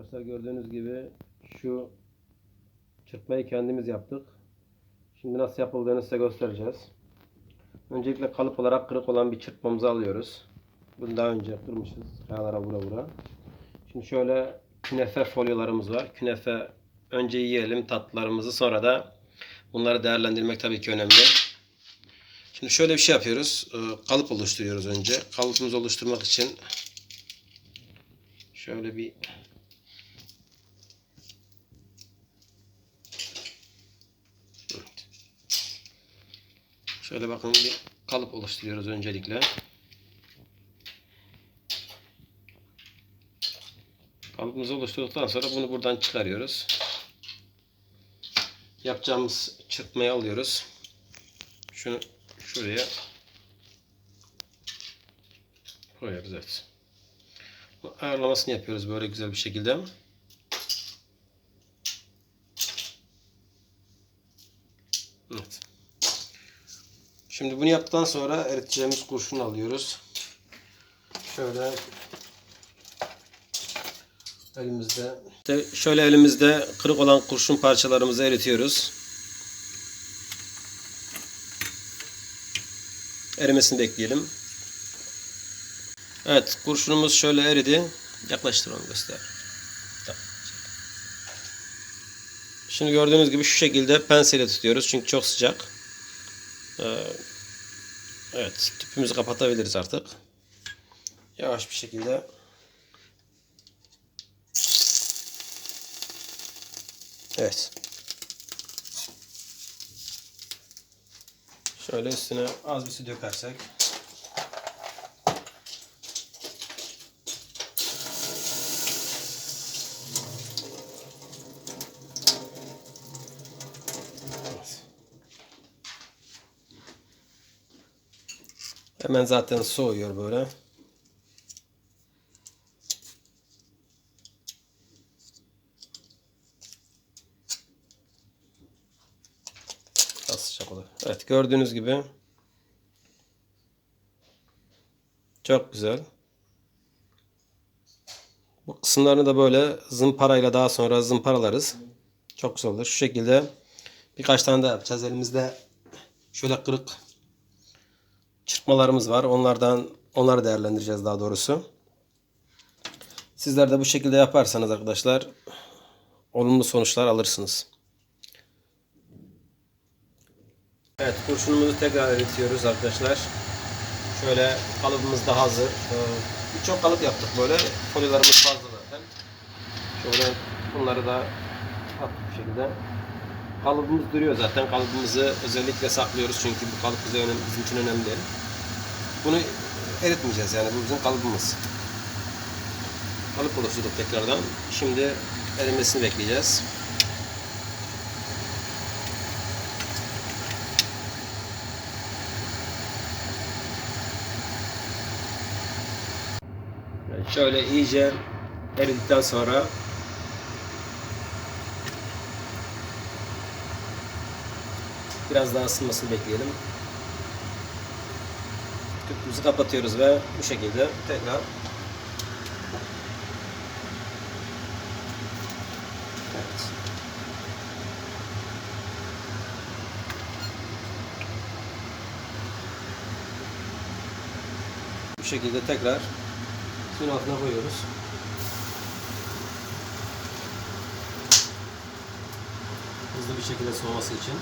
Arkadaşlar gördüğünüz gibi şu çırpmayı kendimiz yaptık. Şimdi nasıl yapıldığını size göstereceğiz. Öncelikle kalıp olarak kırık olan bir çırpmamızı alıyoruz. Bunu daha önce kırmışız. Kayalara vura vura. Şimdi şöyle künefe folyolarımız var. Künefe önce yiyelim tatlılarımızı sonra da bunları değerlendirmek tabii ki önemli. Şimdi şöyle bir şey yapıyoruz. Ee, Kalıp oluşturuyoruz önce. Kalıbımızı oluşturmak için şöyle bir Şöyle bakın bir kalıp oluşturuyoruz öncelikle. Kalıbımızı oluşturduktan sonra bunu buradan çıkarıyoruz. Yapacağımız çırpmayı alıyoruz. Şunu şuraya koyuyoruz evet. Ayarlamasını yapıyoruz böyle güzel bir şekilde. Evet. Şimdi bunu yaptıktan sonra eriteceğimiz kurşunu alıyoruz. Şöyle elimizde İşte şöyle elimizde kırık olan kurşun parçalarımızı eritiyoruz. Erimesini bekleyelim. Evet kurşunumuz şöyle eridi. Yaklaştır göster. Şimdi gördüğünüz gibi şu şekilde penseyle tutuyoruz çünkü çok sıcak. Ee, evet tüpümüzü kapatabiliriz artık. Yavaş bir şekilde Evet. Şöyle üstüne az bir su dökersek. Hemen zaten soğuyor böyle. Biraz sıcak olur. Evet gördüğünüz gibi çok güzel. Bu kısımlarını da böyle zımparayla daha sonra zımparalarız. Çok güzel olur. Şu şekilde birkaç tane daha yapacağız. Elimizde şöyle kırık çırpmalarımız var. Onlardan onları değerlendireceğiz daha doğrusu. Sizler de bu şekilde yaparsanız arkadaşlar olumlu sonuçlar alırsınız. Evet kurşunumuzu tekrar eritiyoruz arkadaşlar. Şöyle kalıbımız da hazır. Ee, Birçok kalıp yaptık böyle. Folyolarımız fazla zaten. Şöyle bunları da attık bu şekilde. Kalıbımız duruyor zaten. Kalıbımızı özellikle saklıyoruz çünkü bu kalıp bize önemli, bizim için önemli. Bunu eritmeyeceğiz yani bu bizim kalıbımız. Kalıp oluşturduk tekrardan. Şimdi erimesini bekleyeceğiz. Şöyle iyice eridikten sonra biraz daha ısınmasını bekleyelim. Tüpümüzü kapatıyoruz ve bu şekilde tekrar. Bu şekilde tekrar suyun altına koyuyoruz. Hızlı bir şekilde soğuması için.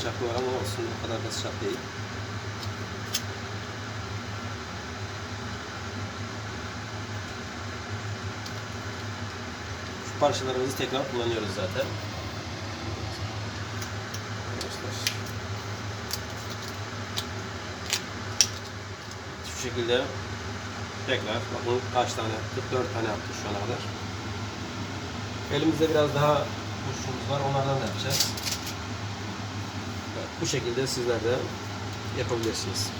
Sıcaklığı var ama olsun o kadar da sıcak değil. Şu parçalarımızı tekrar kullanıyoruz zaten. Arkadaşlar. Şu şekilde tekrar bakın kaç tane yaptık? 4 tane yaptık şu ana kadar. Elimizde biraz daha kurşunumuz var. Onlardan da yapacağız. Bu şekilde sizler de yapabilirsiniz.